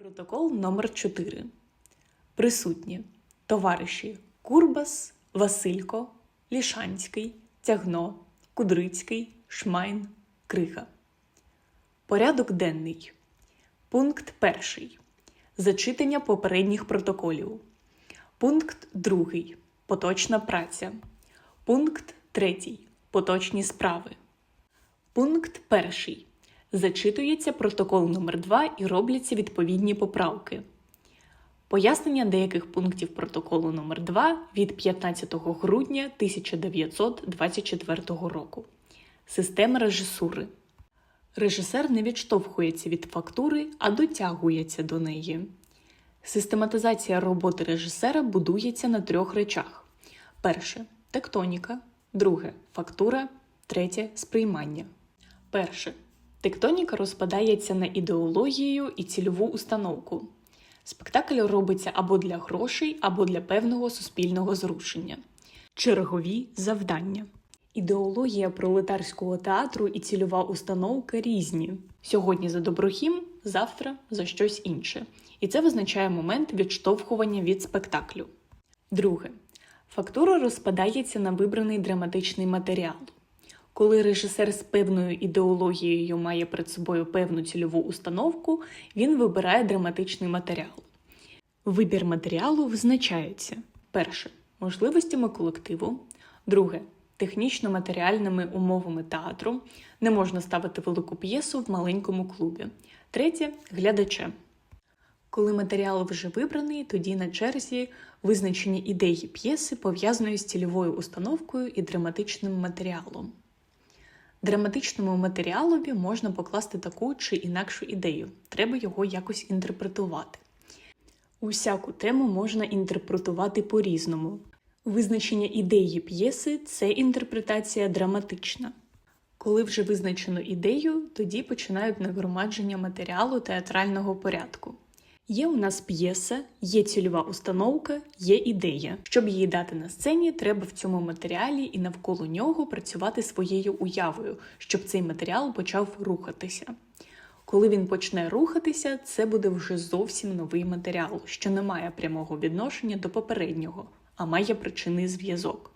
Протокол номер 4 Присутні товариші Курбас, Василько, Лішанський, Тягно, Кудрицький, Шмайн, Крига. Порядок денний. Пункт перший. Зачитання попередніх протоколів. Пункт другий. Поточна праця. Пункт третій. Поточні справи. Пункт перший. Зачитується протокол номер 2 і робляться відповідні поправки. Пояснення деяких пунктів протоколу номер 2 від 15 грудня 1924 року. Система режисури. Режисер не відштовхується від фактури, а дотягується до неї. Систематизація роботи режисера будується на трьох речах: перше тектоніка, друге фактура, третє сприймання. Перше. Тектоніка розпадається на ідеологію і цільову установку. Спектакль робиться або для грошей, або для певного суспільного зрушення. Чергові завдання. Ідеологія пролетарського театру і цільова установка різні. Сьогодні за доброхім, завтра за щось інше. І це визначає момент відштовхування від спектаклю. Друге. Фактура розпадається на вибраний драматичний матеріал. Коли режисер з певною ідеологією має перед собою певну цільову установку, він вибирає драматичний матеріал. Вибір матеріалу визначається перше можливостями колективу, друге технічно-матеріальними умовами театру. Не можна ставити велику п'єсу в маленькому клубі. Третє глядачем. Коли матеріал вже вибраний, тоді на черзі визначені ідеї п'єси пов'язаної з цільовою установкою і драматичним матеріалом. Драматичному матеріалові можна покласти таку чи інакшу ідею, треба його якось інтерпретувати. Усяку тему можна інтерпретувати по-різному. Визначення ідеї п'єси це інтерпретація драматична. Коли вже визначено ідею, тоді починають нагромадження матеріалу театрального порядку. Є у нас п'єса, є цільова установка, є ідея. Щоб її дати на сцені, треба в цьому матеріалі і навколо нього працювати своєю уявою, щоб цей матеріал почав рухатися. Коли він почне рухатися, це буде вже зовсім новий матеріал, що не має прямого відношення до попереднього, а має причинний зв'язок.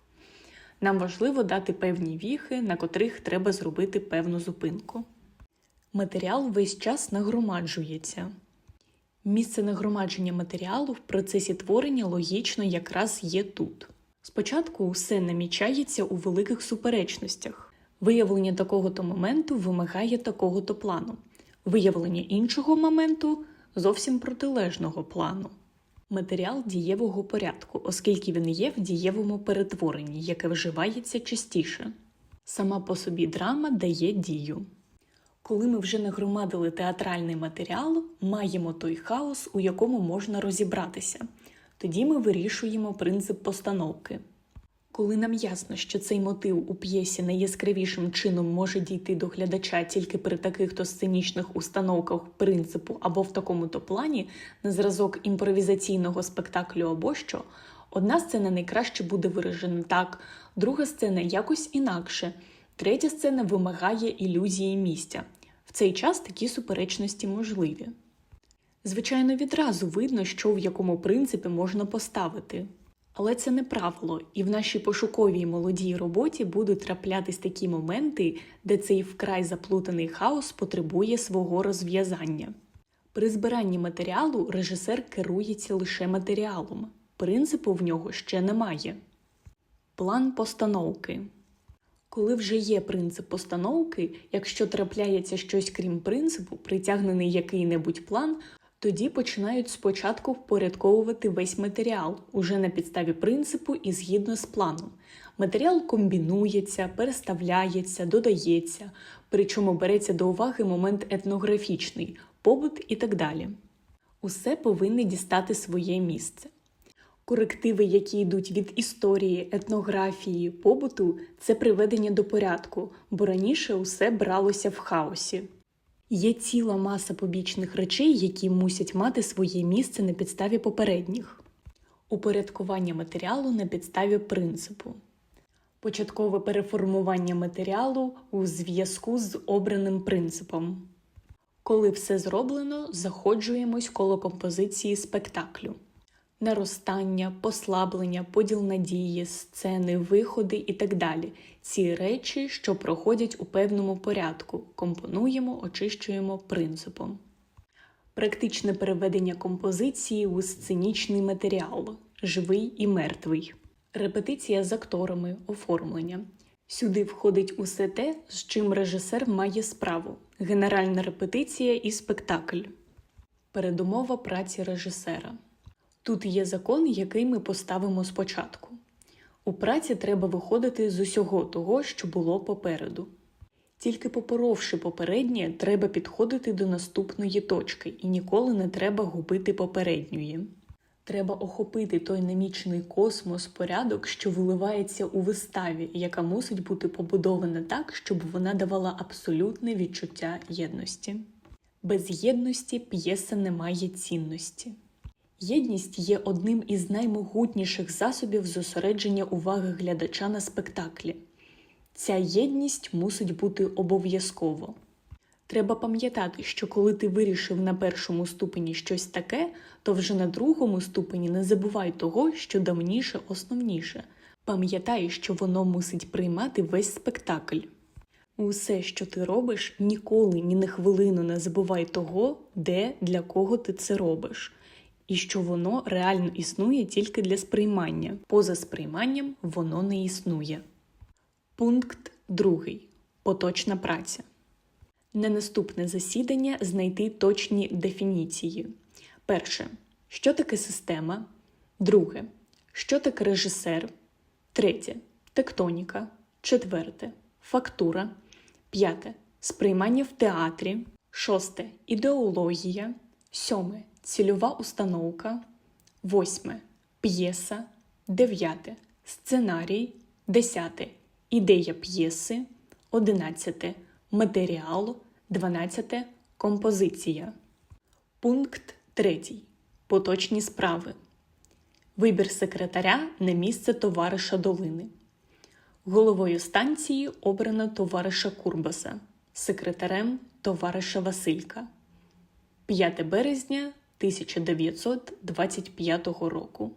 Нам важливо дати певні віхи, на котрих треба зробити певну зупинку. Матеріал весь час нагромаджується. Місце нагромадження матеріалу в процесі творення логічно якраз є тут. Спочатку усе намічається у великих суперечностях. Виявлення такого-то моменту вимагає такого-то плану, виявлення іншого моменту зовсім протилежного плану. Матеріал дієвого порядку, оскільки він є в дієвому перетворенні, яке вживається частіше. Сама по собі драма дає дію. Коли ми вже нагромадили театральний матеріал, маємо той хаос, у якому можна розібратися. Тоді ми вирішуємо принцип постановки. Коли нам ясно, що цей мотив у п'єсі найяскравішим чином може дійти до глядача тільки при таких то сценічних установках принципу або в такому-то плані, на зразок імпровізаційного спектаклю або що, одна сцена найкраще буде виражена так, друга сцена якось інакше. Третя сцена вимагає ілюзії місця. В цей час такі суперечності можливі. Звичайно, відразу видно, що в якому принципі можна поставити. Але це не правило, і в нашій пошуковій молодій роботі будуть траплятись такі моменти, де цей вкрай заплутаний хаос потребує свого розв'язання. При збиранні матеріалу режисер керується лише матеріалом, принципу в нього ще немає. План постановки коли вже є принцип постановки, якщо трапляється щось крім принципу, притягнений який-небудь план, тоді починають спочатку впорядковувати весь матеріал уже на підставі принципу і згідно з планом. Матеріал комбінується, переставляється, додається, причому береться до уваги момент етнографічний, побут і так далі. Усе повинне дістати своє місце. Корективи, які йдуть від історії, етнографії, побуту, це приведення до порядку, бо раніше усе бралося в хаосі. Є ціла маса побічних речей, які мусять мати своє місце на підставі попередніх, упорядкування матеріалу на підставі принципу, початкове переформування матеріалу у зв'язку з обраним принципом, Коли все зроблено, заходжуємось коло композиції спектаклю. Наростання, послаблення, поділ надії, сцени, виходи і так далі. Ці речі, що проходять у певному порядку, компонуємо, очищуємо принципом. Практичне переведення композиції у сценічний матеріал живий і мертвий. Репетиція з акторами, оформлення. Сюди входить усе те, з чим режисер має справу: генеральна репетиція і спектакль. Передумова праці режисера. Тут є закон, який ми поставимо спочатку. У праці треба виходити з усього того, що було попереду. Тільки попоровши попереднє, треба підходити до наступної точки, і ніколи не треба губити попередньої. Треба охопити той немічний космос, порядок, що виливається у виставі, яка мусить бути побудована так, щоб вона давала абсолютне відчуття єдності. Без єдності п'єса не має цінності. Єдність є одним із наймогутніших засобів зосередження уваги глядача на спектаклі. Ця єдність мусить бути обов'язково. Треба пам'ятати, що коли ти вирішив на першому ступені щось таке, то вже на другому ступені не забувай того, що давніше основніше. Пам'ятай, що воно мусить приймати весь спектакль. Усе, що ти робиш, ніколи ні на хвилину не забувай того, де для кого ти це робиш, і що воно реально існує тільки для сприймання. Поза сприйманням воно не існує. Пункт 2. Поточна праця. На наступне засідання знайти точні дефініції. Перше. Що таке система? Друге. Що таке режисер? Третє. Тектоніка. Четверте. Фактура. П'яте. Сприймання в театрі. Шосте. Ідеологія. Сьоме. Цільова установка. Восьме. П'єса. Дев'яте. Сценарій. Десяте. Ідея п'єси. Одинадцяте. Матеріал. Дванадцяте. Композиція. Пункт 3. Поточні справи. Вибір секретаря на місце товариша Долини. Головою станції обрано товариша Курбаса, секретарем товариша Василька. 5 березня 1925 року.